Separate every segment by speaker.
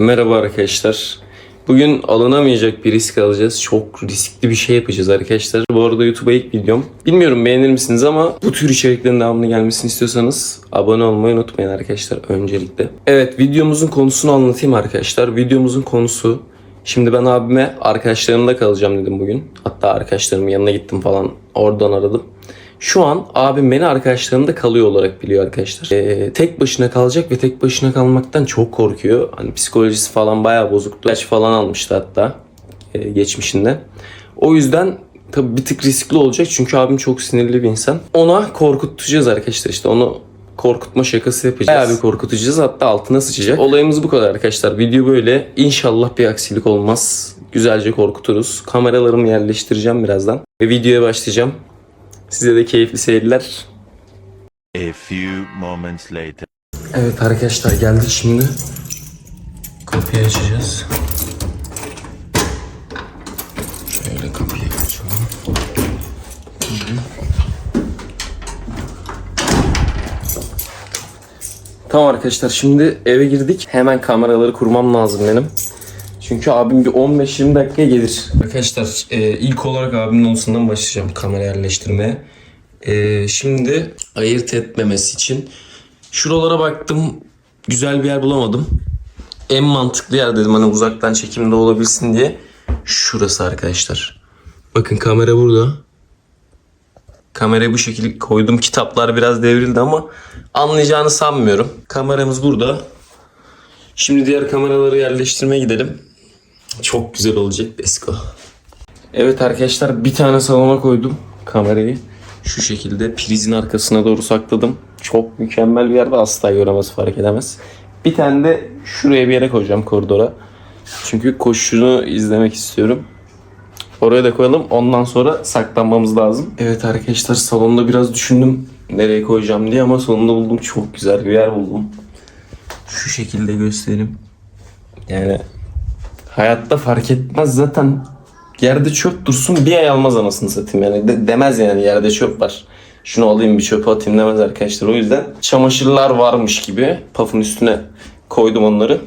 Speaker 1: Merhaba arkadaşlar. Bugün alınamayacak bir risk alacağız. Çok riskli bir şey yapacağız arkadaşlar. Bu arada YouTube'a ilk videom. Bilmiyorum beğenir misiniz ama bu tür içeriklerin devamlı gelmesini istiyorsanız abone olmayı unutmayın arkadaşlar öncelikle. Evet videomuzun konusunu anlatayım arkadaşlar. Videomuzun konusu Şimdi ben abime arkadaşlarımda kalacağım dedim bugün. Hatta arkadaşlarımın yanına gittim falan. Oradan aradım. Şu an abim beni arkadaşlarımda kalıyor olarak biliyor arkadaşlar. Ee, tek başına kalacak ve tek başına kalmaktan çok korkuyor. Hani psikolojisi falan bayağı bozuktu. İlaç falan almıştı hatta e, geçmişinde. O yüzden tabii bir tık riskli olacak çünkü abim çok sinirli bir insan. Ona korkutacağız arkadaşlar işte onu korkutma şakası yapacağız. Bayağı bir korkutacağız hatta altına sıçacak. Olayımız bu kadar arkadaşlar. Video böyle. İnşallah bir aksilik olmaz. Güzelce korkuturuz. Kameralarımı yerleştireceğim birazdan. Ve videoya başlayacağım. Size de keyifli seyirler.
Speaker 2: A few moments later.
Speaker 1: Evet arkadaşlar geldik şimdi. Kapıyı açacağız. Şöyle kapıyı açalım. Tamam arkadaşlar şimdi eve girdik. Hemen kameraları kurmam lazım benim. Çünkü abim bir 15-20 dakika gelir. Arkadaşlar e, ilk olarak abimin odasından başlayacağım kamera yerleştirmeye. E, şimdi ayırt etmemesi için şuralara baktım. Güzel bir yer bulamadım. En mantıklı yer dedim hani uzaktan çekimde olabilsin diye. Şurası arkadaşlar. Bakın kamera burada. Kamerayı bu şekilde koydum. Kitaplar biraz devrildi ama anlayacağını sanmıyorum. Kameramız burada. Şimdi diğer kameraları yerleştirmeye gidelim. Çok güzel olacak Besko. Evet arkadaşlar bir tane salona koydum kamerayı. Şu şekilde prizin arkasına doğru sakladım. Çok mükemmel bir yerde asla göremez fark edemez. Bir tane de şuraya bir yere koyacağım koridora. Çünkü koşunu izlemek istiyorum. Oraya da koyalım. Ondan sonra saklanmamız lazım. Evet arkadaşlar salonda biraz düşündüm nereye koyacağım diye ama sonunda buldum. Çok güzel bir yer buldum. Şu şekilde göstereyim. Yani hayatta fark etmez zaten yerde çöp dursun bir ay almaz anasını satayım yani De- demez yani yerde çöp var. Şunu alayım bir çöpe atayım demez arkadaşlar o yüzden çamaşırlar varmış gibi pafın üstüne koydum onları.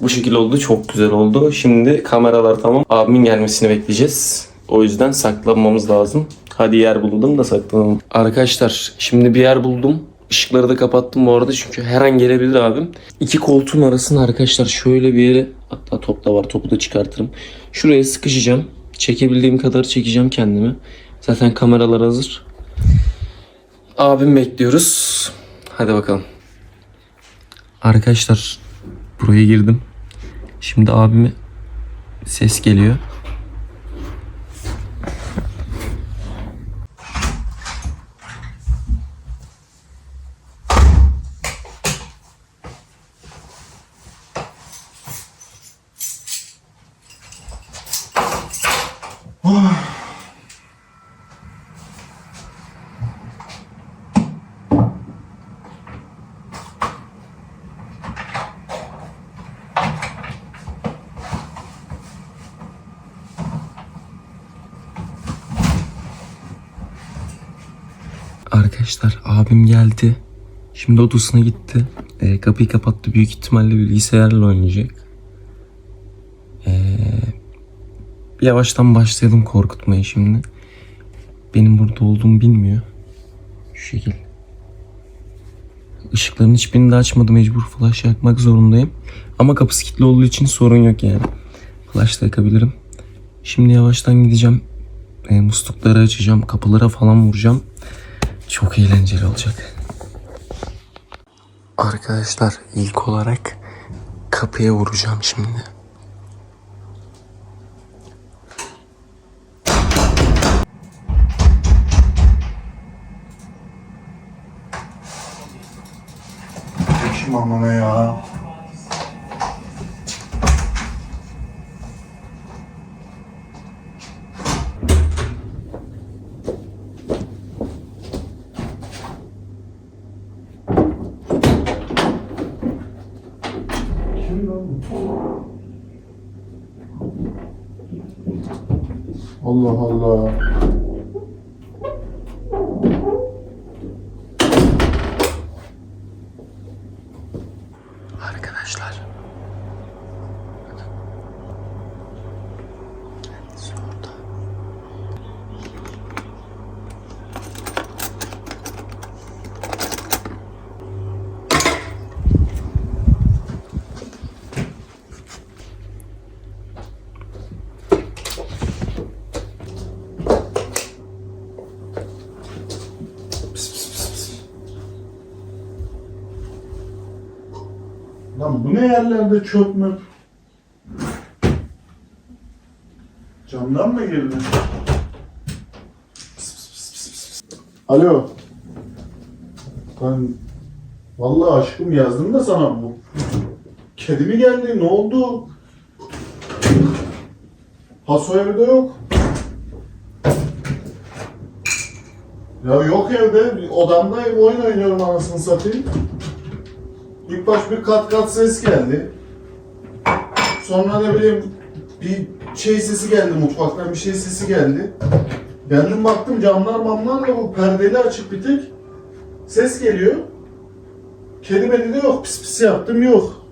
Speaker 1: Bu şekilde oldu çok güzel oldu. Şimdi kameralar tamam abimin gelmesini bekleyeceğiz. O yüzden saklanmamız lazım. Hadi yer buldum da saklanalım. Arkadaşlar şimdi bir yer buldum. Işıkları da kapattım bu arada çünkü her an gelebilir abim. İki koltuğun arasına arkadaşlar şöyle bir yere hatta top da var topu da çıkartırım. Şuraya sıkışacağım. Çekebildiğim kadar çekeceğim kendimi. Zaten kameralar hazır. Abim bekliyoruz. Hadi bakalım. Arkadaşlar buraya girdim. Şimdi abime ses geliyor. Arkadaşlar abim geldi. Şimdi odasına gitti. Ee, kapıyı kapattı. Büyük ihtimalle bilgisayarla oynayacak. Ee, yavaştan başlayalım korkutmaya şimdi. Benim burada olduğumu bilmiyor. Şu şekil. Işıkların hiçbirini de açmadım. Mecbur flash yakmak zorundayım. Ama kapısı kilitli olduğu için sorun yok yani. Flash da yakabilirim. Şimdi yavaştan gideceğim. E, muslukları açacağım. Kapılara falan vuracağım. Çok eğlenceli olacak. Arkadaşlar ilk olarak kapıya vuracağım şimdi.
Speaker 3: Kim amına Allah Allah.
Speaker 1: Arkadaşlar
Speaker 3: Lan bu ne yerlerde çöp mü? Camdan mı girdi? Pıs, pıs, pıs, pıs, pıs, pıs. Alo. Ben vallahi aşkım yazdım da sana bu. Kedi mi geldi? Ne oldu? Haso evde yok. Ya yok evde. Odamdayım oyun oynuyorum anasını satayım. İlk baş bir kat kat ses geldi. Sonra ne bileyim bir şey sesi geldi mutfaktan bir şey sesi geldi. Geldim baktım camlar mamlar da bu perdeli açık bir tek. Ses geliyor. Kedi beni de yok pis pis yaptım yok.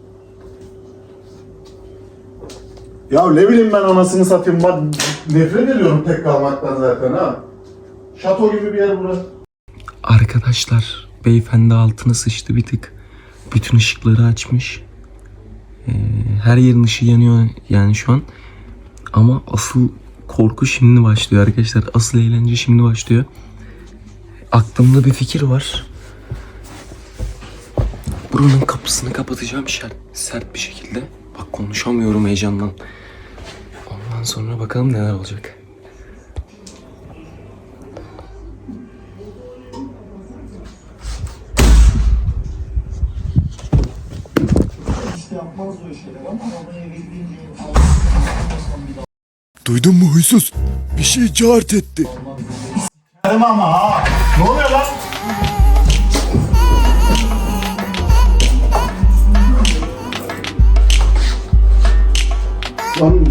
Speaker 3: Ya ne bileyim ben anasını satayım bak nefret ediyorum tek kalmaktan zaten ha. Şato gibi bir yer burası.
Speaker 1: Arkadaşlar beyefendi altına sıçtı bir tık. Bütün ışıkları açmış. Ee, her yerin ışığı yanıyor yani şu an. Ama asıl korku şimdi başlıyor arkadaşlar. Asıl eğlence şimdi başlıyor. Aklımda bir fikir var. Buranın kapısını kapatacağım sert, sert bir şekilde. Bak konuşamıyorum heyecandan. Ondan sonra bakalım neler olacak.
Speaker 4: Duydun mu huysuz? Bir şey cart etti.
Speaker 3: Yarım ama ha. Ne oluyor lan? Lan.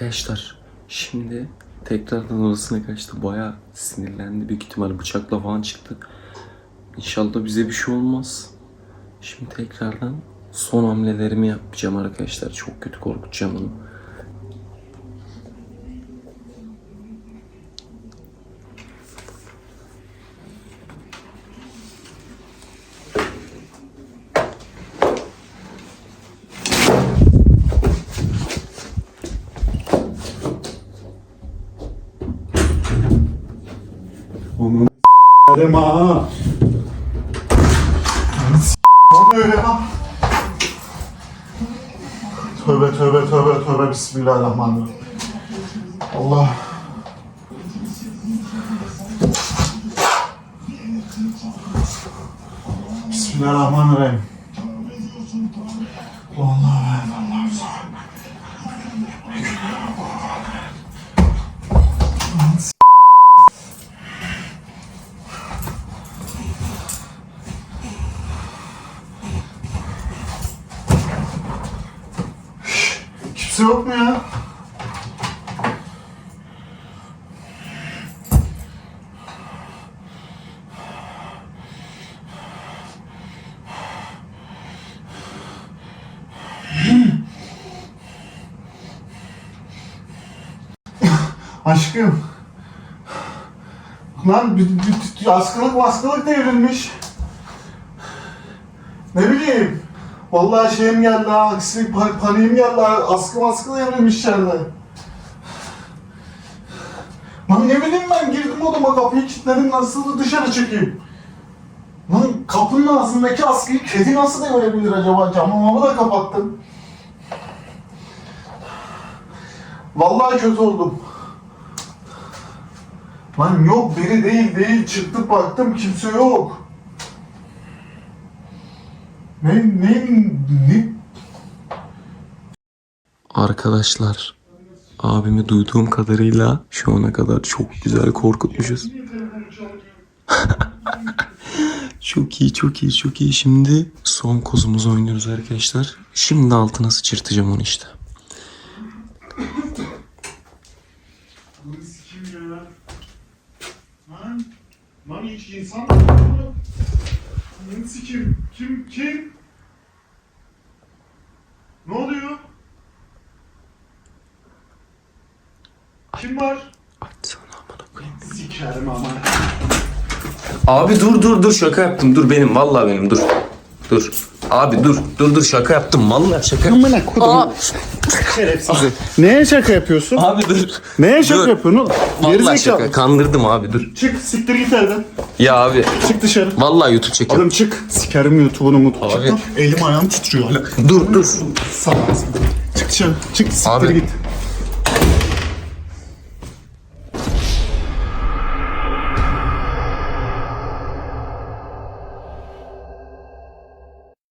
Speaker 1: Arkadaşlar şimdi tekrardan odasına kaçtı. Baya sinirlendi. Büyük ihtimalle bıçakla falan çıktı. İnşallah bize bir şey olmaz. Şimdi tekrardan son hamlelerimi yapacağım arkadaşlar. Çok kötü korkutacağım onu.
Speaker 3: S**erim ha. Oluyor ya? Tövbe tövbe tövbe tövbe bismillahirrahmanirrahim. Allah. Bismillahirrahmanirrahim. Aşkım. Lan bir, askılık maskılık devrilmiş. Ne bileyim. Vallahi şeyim geldi ha, aksilik pa- paniğim geldi ha, askı maskı devrilmiş içeride. Lan ne bileyim ben girdim odama kapıyı kilitledim nasıl dışarı çıkayım? Lan kapının ağzındaki askıyı kedi nasıl devirebilir acaba? Camımı da kapattım. Vallahi kötü oldum. Lan yok biri değil değil çıktık baktım kimse yok. Ne ne ne
Speaker 1: Arkadaşlar abimi duyduğum kadarıyla şu ana kadar çok güzel korkutmuşuz. çok iyi çok iyi çok iyi. Şimdi son kozumuzu oynuyoruz arkadaşlar. Şimdi altına sıçırtacağım onu işte.
Speaker 3: Bunu sikim ya. Lan, lan hiç insan mı? Bunu sikim. Kim, kim? Ne oluyor? Kim var?
Speaker 1: Açsana amına koyayım.
Speaker 3: Sikerim ama.
Speaker 1: Abi dur dur dur şaka yaptım. Dur benim vallahi benim dur. Dur. Abi dur dur dur şaka yaptım vallahi şaka.
Speaker 3: Amına kodum. Şerefsiz. Neye şaka yapıyorsun?
Speaker 1: Abi dur.
Speaker 3: Neye şaka
Speaker 1: dur.
Speaker 3: yapıyorsun oğlum?
Speaker 1: Vallahi
Speaker 3: Gerizekalı.
Speaker 1: şaka. Kandırdım abi dur.
Speaker 3: Çık siktir git evden.
Speaker 1: Ya abi
Speaker 3: Çık dışarı.
Speaker 1: vallahi YouTube çekiyorum.
Speaker 3: Oğlum çık. Sikerim YouTube'unu mutlu.
Speaker 1: Abi.
Speaker 3: Elim ayağım titriyor hala.
Speaker 1: Dur dur.
Speaker 3: Sana Çık dışarı. Çık siktir
Speaker 1: Abi.
Speaker 3: git.